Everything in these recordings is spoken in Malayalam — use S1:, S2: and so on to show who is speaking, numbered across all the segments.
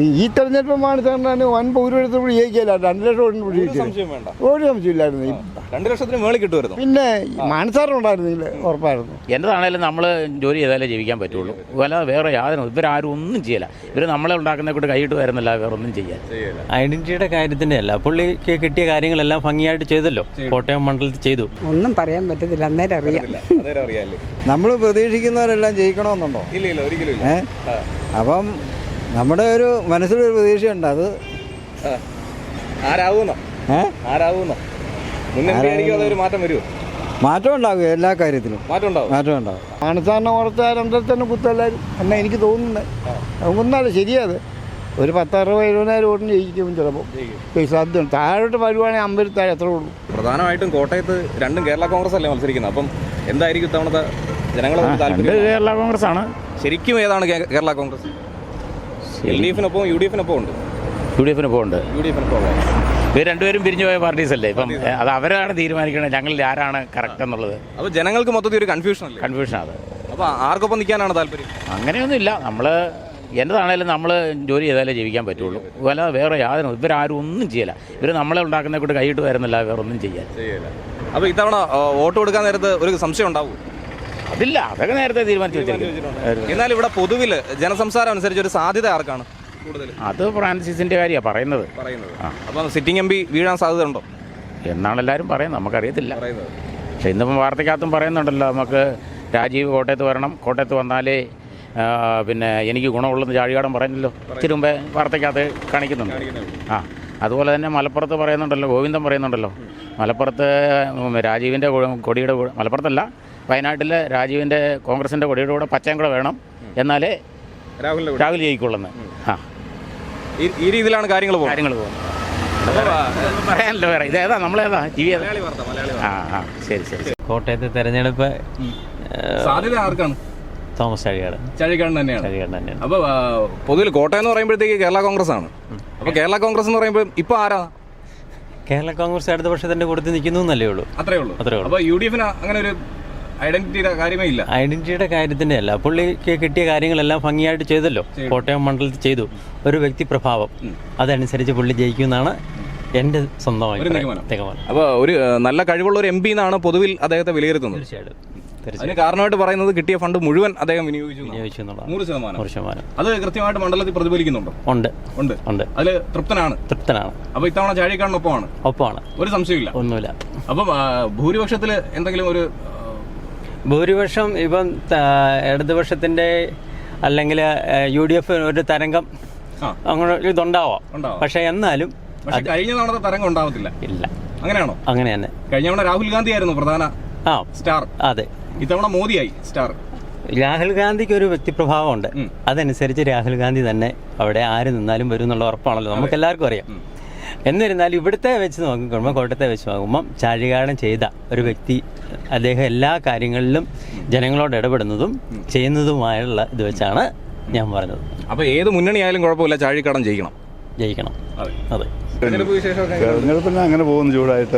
S1: ഈ തെരഞ്ഞെടുപ്പ് മാണിസാറിനാണ് വൻ പൗരത്വം ജയിക്കില്ല രണ്ട് ലക്ഷം വോട്ടിന്
S2: ഒരു
S1: പിടിച്ചു
S2: സംശയം വേണ്ട.
S1: ഒരു സംശയമില്ലായിരുന്നു
S2: രണ്ട് ലക്ഷത്തിന് മേളിൽ കിട്ടുമായിരുന്നു.
S1: പിന്നെ മാനസാറുണ്ടായിരുന്നെങ്കിൽ ഉറപ്പായിരുന്നു.
S3: എന്നതാണേലും നമ്മൾ ജോലി ചെയ്താലേ ജീവിക്കാൻ പറ്റുള്ളൂ. അല്ലാതെ വേറെ യാതൊരു ഇവരാരും ഒന്നും ചെയ്യില്ല ഇവർ നമ്മളെ ഉണ്ടാക്കുന്ന കൂട്ട് കൈയിട്ട് വരുന്നില്ല വേറെ ഒന്നും ചെയ്യാൻ
S4: ഐഡന്റിറ്റിയുടെ കാര്യത്തിന്റെ അല്ല. പുള്ളിക്ക് കിട്ടിയ കാര്യങ്ങളെല്ലാം ഭംഗിയായിട്ട് ചെയ്തല്ലോ. കോട്ടയം മണ്ഡലത്തിൽ ചെയ്തു.
S5: ഒന്നും പറയാൻ പറ്റത്തില്ല. അന്നേരം അറിയാം.
S6: നമ്മൾ പ്രതീക്ഷിക്കുന്നവരെല്ലാം ജയിക്കണമെന്നുണ്ടോ?
S2: ഇല്ല ഇല്ല ഒരിക്കലും
S6: അപ്പം നമ്മുടെ ഒരു മനസ്സിലൊരു പ്രതീക്ഷയുണ്ട്. അത്.
S2: ആരാവുന്നോ? ആരാവുന്നോ? ഒരു മാറ്റം വരുമോ?
S6: മാറ്റം ഉണ്ടാകും എല്ലാ കാര്യത്തിലും.
S2: മാറ്റം ഉണ്ടാവും
S6: മാറ്റം ഉണ്ടാകും
S1: മാനസാറിനെ ഓർത്ത രണ്ടര തന്നെ കുത്തല്ലാരും. എന്നാ എനിക്ക് തോന്നുന്നത് നമുക്കൊന്നല്ല ശരിയത്. ഒരു പത്തറുപത് എഴുപതിനായിരം വോട്ടിന് ജയിക്കും ചിലപ്പോൾ സാധ്യത താഴോട്ട് വരുവാണെങ്കിൽ അമ്പലത്താഴ് എത്ര ഉള്ളൂ.
S2: പ്രധാനമായിട്ടും കോട്ടയത്ത് രണ്ടും കേരള കോൺഗ്രസ് അല്ലേ മത്സരിക്കുന്നത്. അപ്പം എന്തായിരിക്കും ഇത്തവണത്തെ ജനങ്ങളെ
S3: കേരള കോൺഗ്രസ് ആണ്
S2: ശരിക്കും ഏതാണ് കേരള കോൺഗ്രസ്? എൽ ഡി എഫിനൊപ്പം യു ഡി എഫിനൊപ്പം ഉണ്ട്.
S3: യു ഡി എഫിന് പോകുന്നുണ്ട്
S2: യു ഡി എഫിനൊപ്പം
S3: ഇവർ രണ്ടുപേരും പിരിഞ്ഞു പോയ പാർട്ടീസ് അല്ലേ? ഇപ്പം അത് അവരാണ് തീരുമാനിക്കുന്നത് ഞങ്ങളിൽ ആരാണ് കറക്റ്റ് എന്നുള്ളത്.
S2: അപ്പോൾ ജനങ്ങൾക്ക് മൊത്തത്തിൽ ഒരു കൺഫ്യൂഷൻ അല്ലേ?
S3: കൺഫ്യൂഷനാണ് അത്.
S2: അപ്പോൾ ആർക്കൊപ്പം നിൽക്കാനാണ് താല്പര്യം?
S3: അങ്ങനെയൊന്നുമില്ല. നമ്മൾ എന്നതാണേലും നമ്മൾ ജോലി ചെയ്താലേ ജീവിക്കാൻ പറ്റുള്ളൂ. വല്ല വേറെ യാതൊരു ഇവരാരും ഒന്നും ചെയ്യില്ല. ഇവർ നമ്മളെ ഉണ്ടാക്കുന്ന കൂട്ട് കൈയിട്ട് വരുന്നില്ല വേറെ ഒന്നും ചെയ്യാൻ
S2: അപ്പോൾ ഇത്തവണ വോട്ട് കൊടുക്കാൻ നേരത്ത് ഒരു സംശയം ഉണ്ടാവും?
S3: അതില്ല അതൊക്കെ നേരത്തെ തീരുമാനിച്ചു
S2: എന്നാൽ ഇവിടെ പൊതുവിൽ ജനസംസാരം അനുസരിച്ച് ഒരു സാധ്യത ആർക്കാണ് കൂടുതൽ?
S3: അത് ഫ്രാൻസിസിന്റെ കാര്യമാണ് പറയുന്നത്.
S2: പറയുന്നത്. അപ്പം സിറ്റിംഗ് എം പി വീഴാൻ സാധ്യത ഉണ്ടോ?
S3: എന്നാണ് എല്ലാവരും പറയുന്നത്. നമുക്കറിയത്തില്ല. പക്ഷെ ഇന്നിപ്പം വാർത്തക്കകത്തും പറയുന്നുണ്ടല്ലോ നമുക്ക് രാജീവ് കോട്ടയത്ത് വരണം. കോട്ടയത്ത് വന്നാലേ പിന്നെ എനിക്ക് ഗുണമുള്ളെന്ന് ചാഴികാടൻ പറഞ്ഞല്ലോ ഇത്തിരി മുമ്പേ വാർത്തക്കകത്ത് കാണിക്കുന്നുണ്ട്. ആ. അതുപോലെ തന്നെ മലപ്പുറത്ത് പറയുന്നുണ്ടല്ലോ ഗോവിന്ദൻ പറയുന്നുണ്ടല്ലോ. മലപ്പുറത്ത് രാജീവിന്റെ കൊടിയുടെ മലപ്പുറത്തല്ല വയനാട്ടിലെ രാജീവിന്റെ കോൺഗ്രസിന്റെ കൊടിയുടെ കൂടെ പച്ചയും കൂടെ വേണം എന്നാലേ
S2: രാഹുൽ
S3: രാഹുൽ ജയിക്കുള്ളെന്ന്. ആ.
S2: ഈ- രീതിയിലാണ് കാര്യങ്ങൾ
S3: കാര്യങ്ങൾ പോകും പറയാനല്ലോ വേറെ. ഇതേതാ നമ്മളേതാ? ടി വി ഏതാ?
S2: മലയാളി വാർത്ത
S3: ആ ആ. ശരി ശരി
S4: കോട്ടയത്തെ തെരഞ്ഞെടുപ്പ്
S2: സാധ്യത ആർക്കാണ്?
S4: തോമസ് ചഴികാട്.
S2: ചഴികാട് തന്നെയാണ്.
S4: ചഴികാട് തന്നെയാണ്.
S2: അപ്പൊ പൊതുവിൽ കോട്ടയം എന്ന് പറയുമ്പോഴത്തേക്ക് കേരള കോൺഗ്രസ് ആണ്. അപ്പൊ കേരള കോൺഗ്രസ് എന്ന് പറയുമ്പോൾ ഇപ്പൊ ആരാ?
S4: കേരള കോൺഗ്രസ് അടുത്ത വർഷത്തിന്റെ കൊടുത്ത് നിൽക്കുന്നു എന്നല്ലേ ഉള്ളൂ.
S2: അത്രേ ഉള്ളൂ.
S4: അത്രേ ഉള്ളൂ.
S2: അപ്പൊ യു ഡി എഫിന് അങ്ങനെ ഒരു ഐഡന്റിറ്റിയുടെ കാര്യമേ ഇല്ല.
S4: ഐഡന്റിറ്റിയുടെ കാര്യത്തിന്റെ അല്ല പുള്ളിക്ക് കിട്ടിയ കാര്യങ്ങളെല്ലാം ഭംഗിയായിട്ട് ചെയ്തല്ലോ. കോട്ടയം മണ്ഡലത്തിൽ ചെയ്തു. ഒരു വ്യക്തി പ്രഭാവം. അതനുസരിച്ച് പുള്ളി ജയിക്കുമെന്നാണ് എന്റെ സ്വന്തം
S2: ഒരു നിഗമനം.
S4: നിഗമനം.
S2: അപ്പൊ ഒരു നല്ല കഴിവുള്ള ഒരു എം പി എന്നാണ് പൊതുവിൽ അദ്ദേഹത്തെ വിലയിരുത്തുന്നത്.
S4: തീർച്ചയായിട്ടും.
S2: അതിന് കാരണമായിട്ട് പറയുന്നത് കിട്ടിയ ഫണ്ട് മുഴുവൻ അദ്ദേഹം വിനിയോഗിച്ചു എന്നാണ്.
S4: വിനിയോഗിച്ചു എന്നുള്ളതാണ്.
S2: നൂറ് ശതമാനം. അത് കൃത്യമായിട്ട് മണ്ഡലത്തിൽ പ്രതിഫലിക്കുന്നുണ്ടോ?
S4: ഉണ്ട്.
S2: ഉണ്ട്.
S4: ഉണ്ട്.
S2: അതിൽ തൃപ്തനാണ്.
S4: തൃപ്തനാണ്.
S2: അപ്പൊ ഇത്തവണ ചാഴിക്കാടിനൊപ്പമാണ്.
S4: ഒപ്പമാണ്.
S2: ഒരു സംശയമില്ല
S4: ഒന്നുമില്ല.
S2: അപ്പം ഭൂരിപക്ഷത്തിൽ എന്തെങ്കിലും ഒരു
S4: ഭൂരിപക്ഷം ഇപ്പം ഇടതുപക്ഷത്തിന്റെ അല്ലെങ്കിൽ യു ഡി എഫ് ഒരു തരംഗം. അങ്ങനെ ഇതുണ്ടാവാം. പക്ഷെ എന്നാലും
S2: കഴിഞ്ഞ തവണത്തെ തരംഗം ഉണ്ടാവത്തില്ല.
S4: ഇല്ല.
S2: അങ്ങനെയാണോ?
S4: അങ്ങനെ തന്നെ.
S2: കഴിഞ്ഞ തവണ രാഹുൽ ഗാന്ധി ആയിരുന്നു പ്രധാന
S4: ആ.
S2: സ്റ്റാർ.
S4: അതെ.
S2: ഇത്തവണ മോദിയായി സ്റ്റാർ.
S4: രാഹുൽ ഗാന്ധിക്ക് ഒരു വ്യക്തിപ്രഭാവമുണ്ട്. അതനുസരിച്ച് രാഹുൽ ഗാന്ധി തന്നെ അവിടെ ആര് നിന്നാലും വരും എന്നുള്ള ഉറപ്പാണല്ലോ. നമുക്ക് എല്ലാവർക്കും അറിയാം. എന്നിരുന്നാലും ഇവിടുത്തെ വെച്ച് നോക്കുമ്പോൾ കോട്ടയത്തെ വെച്ച് നോക്കുമ്പം ചാഴികാടൻ ചെയ്ത ഒരു വ്യക്തി അദ്ദേഹം എല്ലാ കാര്യങ്ങളിലും ജനങ്ങളോട് ഇടപെടുന്നതും ചെയ്യുന്നതുമായുള്ള ഇത് വെച്ചാണ് ഞാൻ പറഞ്ഞത്.
S2: അപ്പോൾ ഏത് മുന്നണിയായാലും കുഴപ്പമില്ല ചാഴിക്കാടൻ ജയിക്കണം
S4: ജയിക്കണം.
S2: അതെ.
S7: തെരഞ്ഞെടുപ്പിന് അങ്ങനെ പോകുന്നു ചൂടായിട്ട്.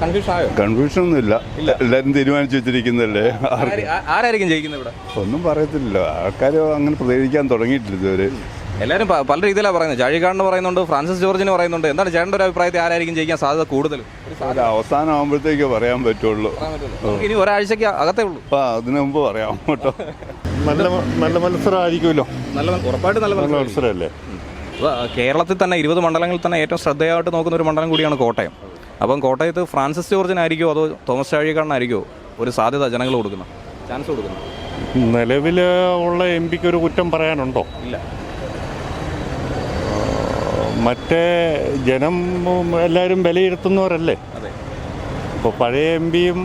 S2: കൺഫ്യൂഷൻ ആയോ?
S7: കൺഫ്യൂഷൻ ഒന്നും ഇല്ല. എല്ലാരും തീരുമാനിച്ചു വെച്ചിരിക്കുന്നല്ലേ
S2: ആ- ആരായിരിക്കും ജയിക്കുന്നത് ഇവിടെ?
S7: ഒന്നും പറയത്തില്ല. ആൾക്കാർ അങ്ങനെ പ്രതികരിക്കാൻ തുടങ്ങിയിട്ടില്ല ഇതുവരെ.
S2: എല്ലാവരും പല രീതിയിലാണ് പറയുന്നത്. ചാഴിക്കാടിന് പറയുന്നുണ്ട് ഫ്രാൻസിസ് ജോർജിന് പറയുന്നുണ്ട്. എന്താണ് ചേട്ടന്റെ ഒരു അഭിപ്രായത്തിൽ ആരായിരിക്കും ജയിക്കാൻ സാധ്യത കൂടുതൽ?
S7: അവസാനം ആകുമ്പോഴത്തേക്ക് പറയാൻ പറ്റുള്ളൂ.
S2: ഇനി ഒരാഴ്ചക്ക് അകത്തേ ഉള്ളൂ.
S7: അതിനു മുമ്പ് പറയാം കേട്ടോ.
S8: നല്ല നല്ല മത്സരമായിരിക്കുമല്ലോ.
S2: നല്ല ഉറപ്പായിട്ട് നല്ല
S8: നല്ല
S2: മത്സരം.
S8: മത്സരമല്ലേ?
S2: കേരളത്തിൽ തന്നെ ഇരുപത് മണ്ഡലങ്ങളിൽ തന്നെ ഏറ്റവും ശ്രദ്ധയായിട്ട് നോക്കുന്ന ഒരു മണ്ഡലം കൂടിയാണ് കോട്ടയം. അപ്പം കോട്ടയത്ത് ഫ്രാൻസിസ് ജോർജിനായിരിക്കോ അതോ തോമസ് ചാഴികാടിനായിരിക്കോ ഒരു സാധ്യത ജനങ്ങൾ കൊടുക്കുന്നത് ചാൻസ് കൊടുക്കുന്നത്
S8: നിലവിൽ ഉള്ള എം പിക്ക് ഒരു കുറ്റം പറയാനുണ്ടോ?
S2: ഇല്ല.
S8: മറ്റേ ജനം എല്ലാവരും വിലയിരുത്തുന്നവരല്ലേ? ഇപ്പോൾ പഴയ എം പിയും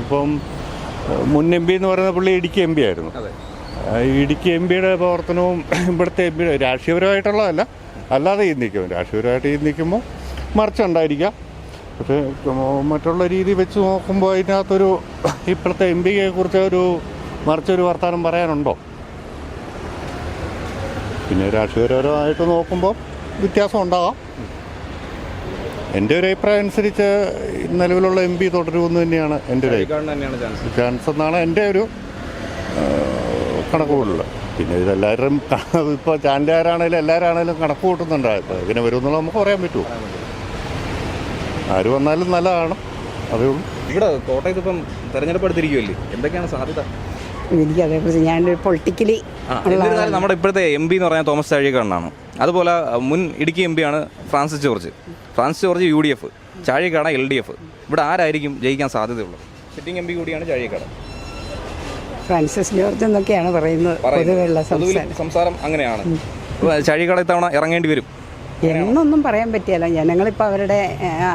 S8: ഇപ്പം മുൻ എം പി എന്ന് പറയുന്ന പുള്ളി ഇടുക്കി എം പി ആയിരുന്നു. ഇടുക്കി എം പിയുടെ പ്രവർത്തനവും ഇവിടുത്തെ എം പിയുടെ രാഷ്ട്രീയപരമായിട്ടുള്ളതല്ല. അല്ലാതെ ഈ നിൽക്കും രാഷ്ട്രീയപരമായിട്ട് ഈ നിൽക്കുമ്പോൾ മറിച്ചുണ്ടായിരിക്കാം പക്ഷേ മറ്റുള്ള രീതി വെച്ച് നോക്കുമ്പോൾ അതിനകത്തൊരു ഇപ്പോഴത്തെ എം പിയെ കുറിച്ച് ഒരു മറിച്ചൊരു വർത്തമാനം പറയാനുണ്ടോ? പിന്നെ രാഷ്ട്രീയപരമായിട്ട് നോക്കുമ്പോൾ വ്യത്യാസം ഉണ്ടാകാം. എന്റെ ഒരു അഭിപ്രായം അനുസരിച്ച് നിലവിലുള്ള എം പി തുടരുമെന്ന് തന്നെയാണ് എന്റെ ഒരു
S2: ചാൻസ്
S8: എന്നാണ് എന്റെ ഒരു കണക്ക് പിന്നെ ഇതെല്ലാവരും ഇപ്പോൾ ചാനലുകാരാണേലും എല്ലാവരാണേലും കണക്ക് കൂട്ടുന്നുണ്ട്. ഇപ്പോൾ ഇങ്ങനെ വരുമെന്നുള്ള നമുക്ക് പറയാൻ പറ്റുമോ? ആര് വന്നാലും നല്ലതാണ്. അതേ ഉള്ളൂ.
S2: ഇവിടെ കോട്ടയത്ത് ഇപ്പം തെരഞ്ഞെടുപ്പ് എടുത്തിരിക്കുമല്ലേ എന്തൊക്കെയാണ് സാധ്യത?
S5: എനിക്ക് അതേക്കുറിച്ച് ഞാനൊരു പൊളിറ്റിക്കലി
S2: എന്നിരുന്നാലും നമ്മുടെ ഇപ്പോഴത്തെ എം പി എന്ന് പറഞ്ഞാൽ തോമസ് ചാഴികാടനാണ്. അതുപോലെ മുൻ ഇടുക്കി എം ആണ് Francis George. Francis George U D F ചാഴികാട L D F ഇവിടെ ആരായിരിക്കും ജയിക്കാൻ സാധ്യതയുള്ളത്? സിറ്റിംഗ് എം പി കൂടിയാണ് ചാഴികാടൻ.
S5: ഫ്രാൻസിസ് ജോർജ് എന്നൊക്കെയാണ് പറയുന്നത് പൊതുവെയുള്ള സംസാരം.
S2: അങ്ങനെയാണ്. ചാഴികാട ഇത്തവണ ഇറങ്ങേണ്ടി വരും.
S5: എന്നൊന്നും പറയാൻ പറ്റിയല്ല. ജനങ്ങളിപ്പോൾ അവരുടെ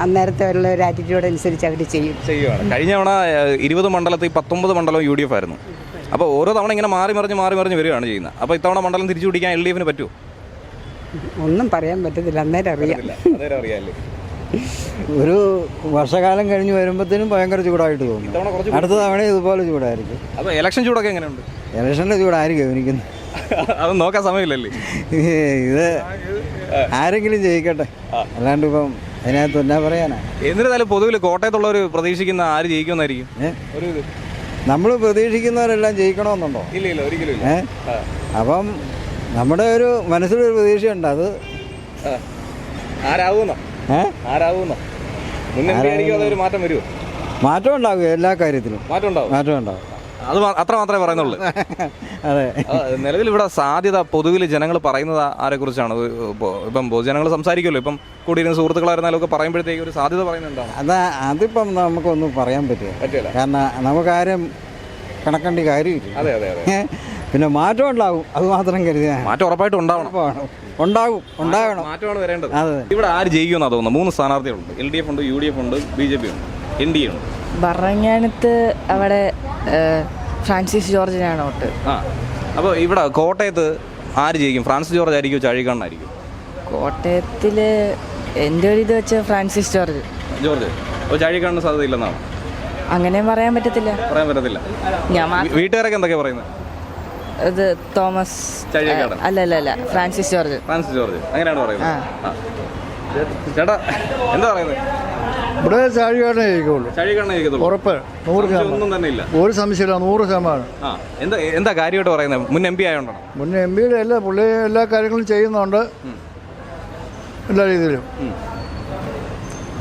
S5: അന്നേരത്തെ ഉള്ള ഒരു ആറ്റിറ്റ്യൂഡ് അനുസരിച്ച് അവർ ചെയ്യും.
S2: ചെയ്യുകയാണ് കഴിഞ്ഞ തവണ ഇരുപത് മണ്ഡലത്തിൽ പത്തൊമ്പത് മണ്ഡലം യു ഡി എഫ് ആയിരുന്നു. അപ്പോൾ ഓരോ തവണ ഇങ്ങനെ മാറി മറിഞ്ഞ് മാറി മറിഞ്ഞ് വരികയാണ് ചെയ്യുന്നത്. അപ്പോൾ ഇത്തവണ മണ്ഡലം തിരിച്ചു പിടിക്കാൻ എൽ ഡി എഫിന് പറ്റുമോ
S5: ഒന്നും പറയാൻ പറ്റത്തില്ല. അന്നേരം അറിയാം.
S2: അന്നേരം അറിയാമല്ലേ
S6: ഒരു വർഷകാലം കഴിഞ്ഞ് വരുമ്പോഴത്തേനും ഭയങ്കര ചൂടായിട്ട് തോന്നും. അടുത്ത തവണ ഇതുപോലെ ചൂടായിരിക്കും.
S2: അപ്പോൾ ഇലക്ഷൻ ചൂടൊക്കെ എങ്ങനെയുണ്ട്?
S6: ഇലക്ഷന്റെ ചൂടായിരിക്കും എനിക്കുന്നു.
S2: അത് നോക്കാൻ സമയമില്ലല്ലേ?
S6: ഇത് ആരെങ്കിലും ജയിക്കട്ടെ. അല്ലാണ്ട് ഇപ്പം അതിനകത്ത് എന്നാ പറയാനാ?
S2: എന്നിരുന്നാലും പൊതുവിൽ കോട്ടയത്തുള്ളവർ പ്രതീക്ഷിക്കുന്ന ആര് ജയിക്കുമെന്നായിരിക്കും.
S6: ഏഹ്
S2: ഒരു ഇത്.
S6: നമ്മൾ പ്രതീക്ഷിക്കുന്നവരെല്ലാം ജയിക്കണമെന്നുണ്ടോ?
S2: ഇല്ല ഇല്ല ഒരിക്കലും
S6: ഏ? അപ്പം നമ്മുടെ ഒരു മനസ്സിലൊരു പ്രതീക്ഷയുണ്ട് അത്
S2: ആരാവുന്നോ?
S6: ഏ?
S2: ആരാവുന്നോ? മുന്നേ അതൊരു മാറ്റം വരുമോ
S6: മാറ്റം ഉണ്ടാകും എല്ലാ കാര്യത്തിലും.
S2: മാറ്റം ഉണ്ടാവും
S6: മാറ്റം ഉണ്ടാകും.
S2: അത് അത്ര മാത്രമേ പറയുന്നുള്ളൂ.
S6: അതെ.
S2: നിലവിൽ ഇവിടെ സാധ്യത പൊതുവിൽ ജനങ്ങൾ പറയുന്നത് ആരെ കുറിച്ചാണ്? ഇപ്പം പൊതുജനങ്ങൾ സംസാരിക്കുമല്ലോ. ഇപ്പം കൂടിയിരുന്ന സുഹൃത്തുക്കളായിരുന്നാലും ഒക്കെ പറയുമ്പോഴത്തേക്ക് ഒരു സാധ്യത പറയുന്നുണ്ടാവും
S6: അതാ അതിപ്പം നമുക്കൊന്നും പറയാൻ പറ്റില്ല.
S2: പറ്റില്ല.
S6: കാരണം നമുക്കാരും കണക്കണ്ടി കാര്യമില്ല.
S2: അതെ അതെ അതെ.
S6: പിന്നെ മാറ്റം ഉണ്ടാകും അത് മാത്രം കരുതി
S2: മാറ്റം ഉറപ്പായിട്ടും ഉണ്ടാവണം.
S6: ഉണ്ടാകും ഉണ്ടാകണം
S2: മാറ്റമാണ് വരേണ്ടത്.
S6: അതെ
S2: ഇവിടെ ആര് ജയിക്കുമെന്നാണ് തോന്നുന്നത് മൂന്ന് സ്ഥാനാർത്ഥികളുണ്ട്. എൽ ഡി എഫ് ഉണ്ട് യു ഡി എഫ് ഉണ്ട് ബി ജെ പി ഉണ്ട്. എൻ ചെയ്യണം
S9: ഭരണങ്ങാനത്ത് അവിടെ ഫ്രാൻസിസ് ജോർജിനാണ് വോട്ട്.
S2: ആ അപ്പോൾ ഇവിടെ കോട്ടയത്ത് ആര് ജയിക്കും? ഫ്രാൻസിസ് ജോർജ് ആയിരിക്കും ചാഴിക്കണ്ണായിരിക്കും
S9: കോട്ടയത്തിൽ എന്റെ ഒരു ഇത് വെച്ച് ഫ്രാൻസിസ് ജോർജ്.
S2: ജോർജ്. അപ്പോൾ ചാഴിക്കണ്ണിന് സാധ്യതയില്ലെന്നാണ്
S9: അങ്ങനെ പറയാൻ പറ്റത്തില്ല.
S2: പറയാൻ പറ്റത്തില്ല.
S9: ഞാൻ
S2: വീട്ടുകാരൊക്കെ എന്തൊക്കെ പറയുന്നത്
S9: ഇത് തോമസ്. അല്ല അല്ല അല്ല ഫ്രാൻസിസ് ജോർജ്.
S2: Francis George. അങ്ങനെയാണ് പറയുന്നത്. ചേട്ടാ എന്താ പറയുന്നത്
S1: ഇവിടെ ചാഴികാരനെ ജയിക്കുള്ളൂ. ഉറപ്പ്. നൂറ് ശതമാനം. ഒരു സംശയമില്ല നൂറ് ശതമാനം.
S2: എന്താ എന്താ കാര്യമായിട്ട് പറയുന്നത്? മുൻ എം പി ആയതുകൊണ്ടാണ്
S1: മുൻ എം പിയുടെ എല്ലാ പുള്ളി എല്ലാ കാര്യങ്ങളും ചെയ്യുന്നുണ്ട്. എല്ലാ രീതിയിലും.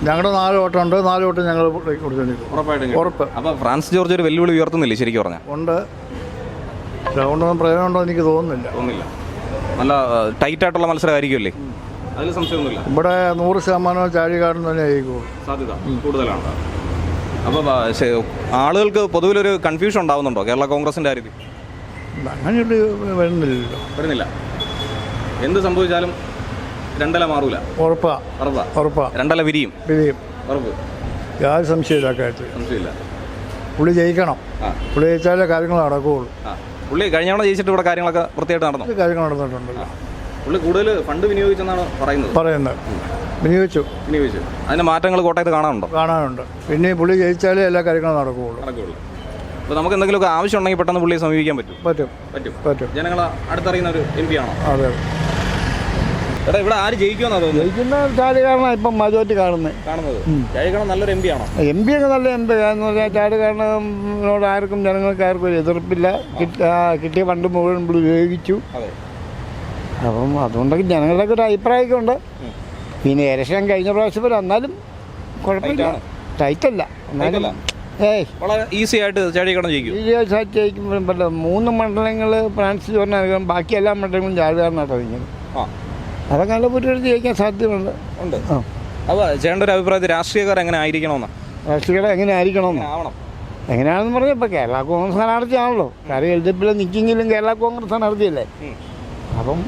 S1: ഞങ്ങളുടെ നാല് വോട്ടുണ്ട്. നാല് വോട്ട് ഞങ്ങൾ കൊടുത്തിട്ടുണ്ട്. ഉറപ്പ്.
S2: അപ്പോൾ ഫ്രാൻസ് ജോർജ് ഒരു വെല്ലുവിളി ഉയർത്തുന്നില്ലേ ശരിക്കും പറഞ്ഞാൽ?
S1: ഉണ്ട്. അതുകൊണ്ടൊന്നും പ്രയോജനമുണ്ടോ എനിക്ക് തോന്നുന്നില്ല.
S2: തോന്നില്ല നല്ല ടൈറ്റ് ആയിട്ടുള്ള മത്സരമായിരിക്കുമല്ലേ? അതിൽ സംശയമൊന്നുമില്ല.
S1: ഇവിടെ നൂറ് ശതമാനം ചാഴികാരൻ തന്നെ ആയിരിക്കും.
S2: സാധ്യത കൂടുതലാണ്. അപ്പോൾ ആളുകൾക്ക് പൊതുവിലൊരു കൺഫ്യൂഷൻ ഉണ്ടാവുന്നുണ്ടോ? കേരള കോൺഗ്രസിന്റെ കാര്യത്തിൽ
S1: അങ്ങനെയുള്ള വരുന്നില്ലല്ലോ.
S2: വരുന്നില്ല. എന്ത് സംഭവിച്ചാലും രണ്ടല മാറൂല.
S1: ഉറപ്പാ.
S2: ഉറപ്പാ.
S1: ഉറപ്പാ.
S2: രണ്ടല വിരിയും.
S1: വിജയം
S2: ഉറപ്പ്.
S1: യാതൊരു സംശയമില്ല കാര്യത്തിൽ.
S2: സംശയമില്ല.
S1: പുള്ളി ജയിക്കണം. പുള്ളി ജയിച്ചാലേ കാര്യങ്ങൾ നടക്കുകയുള്ളൂ.
S2: പുള്ളി കഴിഞ്ഞ തവണ ജയിച്ചിട്ട് ഇവിടെ കാര്യങ്ങളൊക്കെ വൃത്തിയായിട്ട് നടന്നു?
S1: കാര്യങ്ങൾ നടന്നിട്ടുണ്ടല്ലോ.
S2: കൂടുതൽ ഫണ്ട് വിനിയോഗിച്ചെന്നാണ് പറയുന്നത്.
S1: പറയുന്നത്. വിനിയോഗിച്ചു.
S2: വിനിയോഗിച്ചു. അതിന്റെ മാറ്റങ്ങൾ കോട്ടയത്ത് കാണാനുണ്ടോ?
S1: കാണാനുണ്ട്. പിന്നെ പുള്ളി ജയിച്ചാലേ എല്ലാ കാര്യങ്ങളും നടക്കുകയുള്ളൂ.
S2: നടക്കുകയുള്ളൂ. അപ്പോൾ നമുക്ക് എന്തെങ്കിലുമൊക്കെ ആവശ്യം ഉണ്ടെങ്കിൽ പെട്ടെന്ന് പുള്ളിയെ സമീപിക്കാൻ പറ്റും.
S1: പറ്റും.
S2: പറ്റും.
S1: പറ്റും.
S2: ജനങ്ങൾ അടുത്തറിയുന്ന ഒരു എം പി ആണോ?
S1: അതെ.
S2: എടാ ഇവിടെ ആര് ജയിക്കുമെന്നാ തോന്നുന്നത്?
S1: ജയിക്കുന്ന ചാടുകാരനാണ് ഇപ്പം മജോറ്റി കാണുന്നത്.
S2: കാണുന്നത്. ജയിക്കണം നല്ലൊരു എം പി ആണോ?
S1: എം പി ഒക്കെ നല്ല എം പി എന്ന് പറഞ്ഞാൽ ചാടുകാരനോട് ആർക്കും ജനങ്ങൾക്ക് ആർക്കും ഒരു എതിർപ്പില്ല. കിട്ടിയ ഫണ്ട് മുഴുവൻ ഉപയോഗിച്ചു.
S2: അതെ.
S1: അപ്പം അതുകൊണ്ടൊക്കെ ജനങ്ങളുടെയൊക്കെ ഒരു അഭിപ്രായമൊക്കെ ഉണ്ട് പിന്നെ ഇലക്ഷൻ കഴിഞ്ഞ പ്രാവശ്യം വരെ എന്നാലും കുഴപ്പമില്ല. ടൈറ്റല്ല എന്നാലും ഏയ്.
S2: വളരെ ഈസി ആയിട്ട് ചാടിക്കണം ജയിക്കും.
S1: ഈസി ആയിട്ട് ജയിക്കുമ്പോഴും പറ്റില്ല. മൂന്ന് മണ്ഡലങ്ങൾ ഫ്രാൻസിൽ പറഞ്ഞാൽ ബാക്കി എല്ലാ മണ്ഡലങ്ങളും ചാടുകാരനാട്ടോ ഇങ്ങനെ
S2: ആ.
S1: അതൊക്കെ നല്ല പുറ്റിയെടുത്ത് ജയിക്കാൻ സാധ്യതയുണ്ട്.
S2: ഉണ്ട്. അപ്പോൾ ചേട്ടന്റെ ഒരു അഭിപ്രായത്തിൽ രാഷ്ട്രീയക്കാർ എങ്ങനെ ആയിരിക്കണമെന്ന്?
S1: രാഷ്ട്രീയക്കാർ എങ്ങനെ ആയിരിക്കണമെന്ന്?
S2: ആവണം.
S1: എങ്ങനെയാണെന്ന് പറഞ്ഞാൽ ഇപ്പോൾ കേരള കോൺഗ്രസ് സ്ഥാനാർത്ഥിയാണല്ലോ. കാര്യം എൽ ഡി പിയിലെ നിൽക്കെങ്കിലും കേരള കോൺഗ്രസ് സ്ഥാനാർത്ഥിയല്ലേ. അപ്പം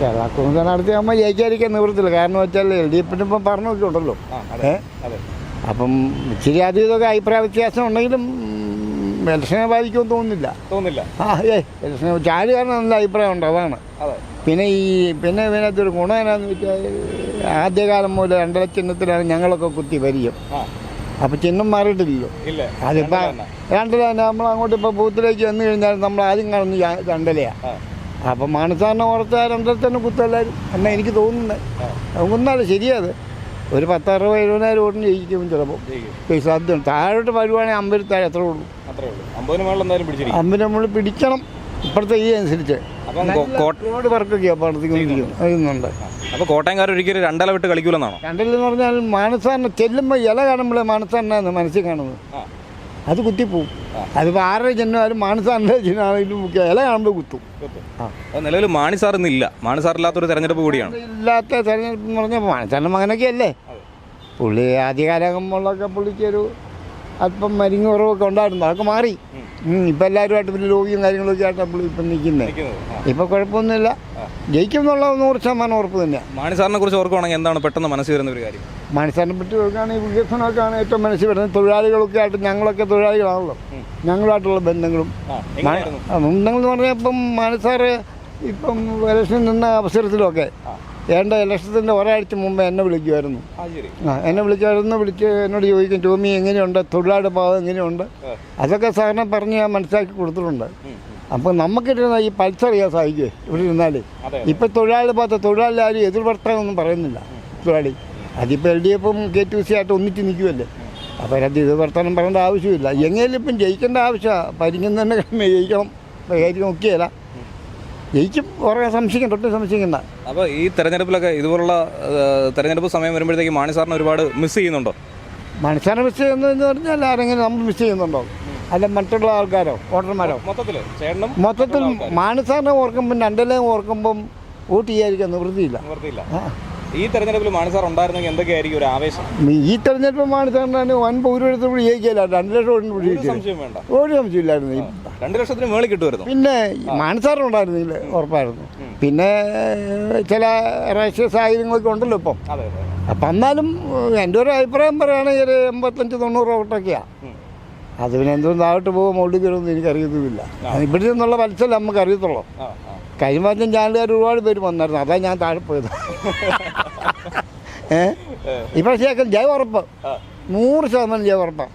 S1: കേരള കോൺഗ്രസ് സ്ഥാനാർത്ഥിയാകുമ്പോൾ ജയിക്കാതിരിക്കാൻ നിവൃത്തില്ല കാരണം വെച്ചാൽ എൽ ഡി എഫിന് ഇപ്പം പറഞ്ഞു
S2: വെച്ചിട്ടുണ്ടല്ലോ.
S1: അപ്പം ഇച്ചിരി അധികമൊക്കെ അഭിപ്രായ വ്യത്യാസം ഉണ്ടെങ്കിലും എലക്ഷനെ ഇലക്ഷനെ ബാധിക്കുമെന്ന് തോന്നുന്നില്ല.
S2: തോന്നില്ല
S1: ആ ഏ ഇലക്ഷനെ കാരണം നല്ല അഭിപ്രായം ഉണ്ട് അതാണ്.
S2: അതെ.
S1: പിന്നെ ഈ പിന്നെ ഇതിനകത്തൊരു ഗുണം എന്നാന്ന് വെച്ചാൽ ആദ്യകാലം മുതൽ രണ്ടര ചിഹ്നത്തിലാണ് ഞങ്ങളൊക്കെ കുത്തി പരിചയം അപ്പൊ ചിഹ്നം മാറിയിട്ടില്ലല്ലോ. അതിപ്പോ രണ്ടര നമ്മൾ അങ്ങോട്ട് ഇപ്പൊ ബൂത്തിലേക്ക് വന്നു കഴിഞ്ഞാൽ നമ്മൾ ആദ്യം കാണുന്ന രണ്ടരയാണ്. അപ്പം മാനസാറിനെ ഓർത്ത് ആ രണ്ടര തന്നെ കുത്തല്ലാരും. എന്നാ എനിക്ക് തോന്നുന്നത് നമുക്കൊന്നല്ല ശരിയത്. ഒരു പത്തറുപത് എഴുപതിനായിരം ഓടിന് ജയിക്കും ചിലപ്പോൾ സാധ്യത. താഴോട്ട് വരുവാണെങ്കിൽ അമ്പലത്താഴ് എത്ര ഉള്ളൂ.
S2: അമ്പതിനെ
S1: നമ്മൾ പിടിക്കണം. ഇപ്പോഴത്തെ ഈ അനുസരിച്ച്. കോട്ടയോട് വർക്കൊക്കെയാണ് പ്രവർത്തിക്കൊണ്ടിരിക്കുന്നുണ്ട്
S2: അപ്പോൾ കോട്ടയംകാർ ഒരിക്കലും രണ്ടല വിട്ട് കളിക്കൂലെന്നാണോ?
S1: രണ്ടിലെന്ന് പറഞ്ഞാൽ മാനസാറിന് ചെല്ലുമ്പോൾ ഇല കാണുമ്പോഴേ മാനസാറിനാണ് മനസ്സിൽ കാണുന്നത്. അത് കുത്തിപ്പോവും. അതിപ്പോൾ ആരുടെ ജന്മമായാലും മാണിസാറിന്റെ ജന്മമാണെങ്കിലും ഇല കാണുമ്പോൾ കുത്തും.
S2: നിലവിൽ മാണിസാറിന്നില്ല മാണിസാറില്ലാത്തൊരു ഇന്നില്ല. തെരഞ്ഞെടുപ്പ് കൂടിയാണ്.
S1: ഇല്ലാത്ത തെരഞ്ഞെടുപ്പ് എന്ന് പറഞ്ഞാൽ മാണിസാറിന്റെ മകനൊക്കെ അല്ലേ പുള്ളി ആദ്യകാലങ്ങളിലൊക്കെ പുള്ളിക്ക് ഒരു അല്പം മരിങ്ങ കുറവൊക്കെ ഉണ്ടായിരുന്നു. അതൊക്കെ മാറി. ഇപ്പം എല്ലാവരുമായിട്ട് പിന്നെ രോഗിയും കാര്യങ്ങളൊക്കെ ആയിട്ടാണ് പുള്ളി ഇപ്പം നിൽക്കുന്നത് ഇപ്പം കുഴപ്പമൊന്നുമില്ല. ജയിക്കും എന്നുള്ള നൂറ് ശതമാനം ഉറപ്പ് തന്നെയാണ്
S2: മാണി സാറിനെ കുറിച്ച് ഓർക്കുവാണെങ്കിൽ എന്താണ് പെട്ടെന്ന് മനസ്സിൽ വരുന്ന ഒരു കാര്യം?
S1: മാണി സാറിനെ പറ്റി നോക്കുകയാണെങ്കിൽ വികസനമൊക്കെയാണ് ഏറ്റവും മനസ്സിൽ വരുന്നത്. തൊഴിലാളികളൊക്കെ ആയിട്ട് ഞങ്ങളൊക്കെ തൊഴിലാളികളാണല്ലോ. ഞങ്ങളായിട്ടുള്ള ബന്ധങ്ങളും ബന്ധങ്ങൾ എന്ന് പറഞ്ഞാൽ ഇപ്പം മാനസാറ് ഇപ്പം ഇലക്ഷനിൽ നിന്ന അവസരത്തിലൊക്കെ ഏണ്ട ഇലക്ഷത്തിന്റെ ഒരാഴ്ച മുമ്പ് എന്നെ വിളിക്കുമായിരുന്നു
S2: ആ
S1: എന്നെ വിളിച്ചായിരുന്നു വിളിച്ച് എന്നോട് ചോദിക്കും ടോമി എങ്ങനെയുണ്ട്? തൊഴിലാളി ഭാഗം എങ്ങനെയുണ്ട്? അതൊക്കെ സാറിനെ പറഞ്ഞ് ഞാൻ മനസ്സിലാക്കി കൊടുത്തിട്ടുണ്ട്. അപ്പോൾ നമുക്കിരുന്ന ഈ പൾസർ ചെയ്യാൻ സാധിക്കുമേ ഇവിടെ ഇരുന്നാൽ ഇപ്പം തൊഴിലാളി ഭാഗത്ത് തൊഴിലാളി ആരും എതിർ പറയുന്നില്ല. തൊഴിലാളി. അതിപ്പോൾ എൽ ഡി എഫും കെ ടി സി ആയിട്ട് ഒന്നിച്ച് നിൽക്കുമല്ലേ അപ്പോൾ അതിനകത്ത് എതിർ വർത്തമാനം പറയേണ്ട ആവശ്യമില്ല. എങ്ങനെയും ഇപ്പം ജയിക്കേണ്ട ആവശ്യമാണ് പരിങ്ങുന്ന തന്നെ ജയിക്കണം. കാര്യം നോക്കിയല്ല ജയിക്കും കുറേ സംശയിക്കണ്ട ഒട്ടും സംശയിക്കണ്ട.
S2: അപ്പോൾ ഈ തെരഞ്ഞെടുപ്പിലൊക്കെ ഇതുപോലുള്ള തെരഞ്ഞെടുപ്പ് സമയം വരുമ്പോഴത്തേക്ക് മാണി സാറിനെ ഒരുപാട് മിസ് ചെയ്യുന്നുണ്ടോ?
S1: മനസ്സാണ് മിസ് ചെയ്യുന്നതെന്ന് പറഞ്ഞാൽ ആരെങ്കിലും നമ്മൾ മിസ് ചെയ്യുന്നുണ്ടോ? അല്ല മറ്റുള്ള ആൾക്കാരോ? വോട്ടർമാരോ?
S2: മൊത്തത്തിൽ
S1: മൊത്തത്തിൽ മാനസാറിനെ ഓർക്കുമ്പം രണ്ടിലേയും ഓർക്കുമ്പം വോട്ട് ചെയ്യാതിരിക്കാൻ നിവൃത്തിയില്ല.
S2: ഈ തെരഞ്ഞെടുപ്പിൽ മാനസാർ സാർ ഉണ്ടായിരുന്നെങ്കിൽ എന്തൊക്കെയായിരിക്കും ഒരു ആവേശം?
S1: ഈ തെരഞ്ഞെടുപ്പ് മാനസാറിനാണ് വൻ പൗരത്വം ജയിക്കില്ല രണ്ട് ലക്ഷം
S2: സംശയം വേണ്ട.
S1: ഒരു സംശയമില്ലായിരുന്നു
S2: രണ്ട് ലക്ഷത്തിന് മേളിൽ കിട്ടുമായിരുന്നു.
S1: പിന്നെ മാനസാറുണ്ടായിരുന്നില്ല ഉറപ്പായിരുന്നു. പിന്നെ ചില രാഷ്ട്രീയ സാഹചര്യങ്ങളൊക്കെ ഉണ്ടല്ലോ ഇപ്പം. അപ്പം എന്നാലും എന്റെ ഒരു അഭിപ്രായം പറയുകയാണെങ്കിൽ എൺപത്തഞ്ച് തൊണ്ണൂറ് വോട്ടൊക്കെയാണ് അത് പിന്നെ എന്തുകൊണ്ട് താഴോട്ട് പോകും മുകളിൽ കയറുമെന്ന് എനിക്കറിയത്തുമില്ല. ഇവിടെ നിന്നുള്ള മത്സരം നമുക്ക് അറിയത്തുള്ളൂ. കഴിഞ്ഞ പ്രാവശ്യം ചാനലുകാർ ഒരുപാട് പേര് വന്നായിരുന്നു. അതാ ഞാൻ താഴെ പോയത്. ഏ? ഇപ്രാവശ്യം ജയ ഉറപ്പ്. നൂറ് ശതമാനം ജയ ഉറപ്പാണ്